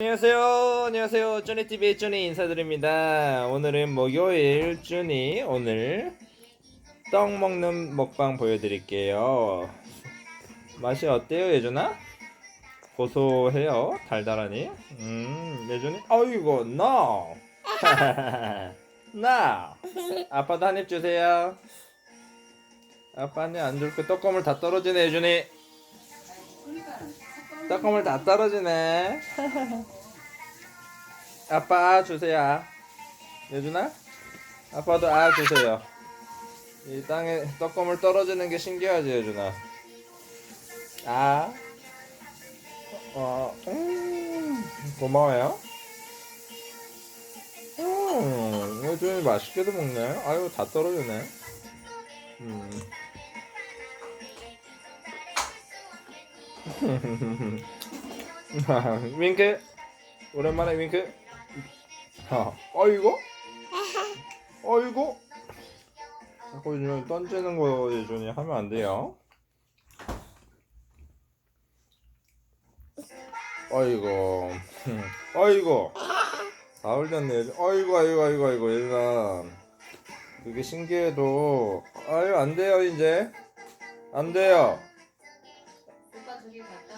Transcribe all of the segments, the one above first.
안녕하세요. 안녕하세요. 쭈니TV의 쭈니 인사드립니다. 오늘은 목요일 쭈니 오늘 떡 먹는 먹방 보여드릴게요. 맛이 어때요, 예준아? 고소해요? 달달하니? 음, 예준이? 어이구, no! no! 아빠도 한 입 주세요. 아빠 한입 안 줄게. 떡고물 다 떨어지네, 예준이. 떡고물 다 떨어지네. 아빠 아 주세요. 예준아? 아빠도 아 주세요. 이 땅에 떡고물 떨어지는 게 신기하지 예준아. 아. 어, 음, 고마워요. 음, 예준이 맛있게도 먹네. 아유 다 떨어지네. 음. 윙크. 오랜만에 윙크. 어, 어이구? 어이구? 자꾸 이제 던지는 거 예준이 하면 안 돼요. 어이구. 어이구. 다 흘렸네. 예준. 어이구, 어이구, 어이구, 어이구, 예준아. 그게 신기해도, 아유, 안 돼요, 이제. 안 돼요. 저기 갔다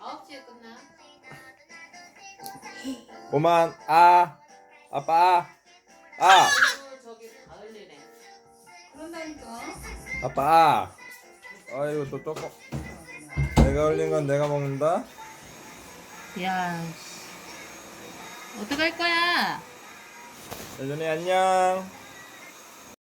와. 9시에 끝나. 오만, 아. 아빠, 아. 아. 아이고, 저기 가을이네. 그런다니까. 아빠. 아이고 또 떡고. 내가 올린 건 내가 먹는다. 야. 어떡할 거야? 예준이 안녕.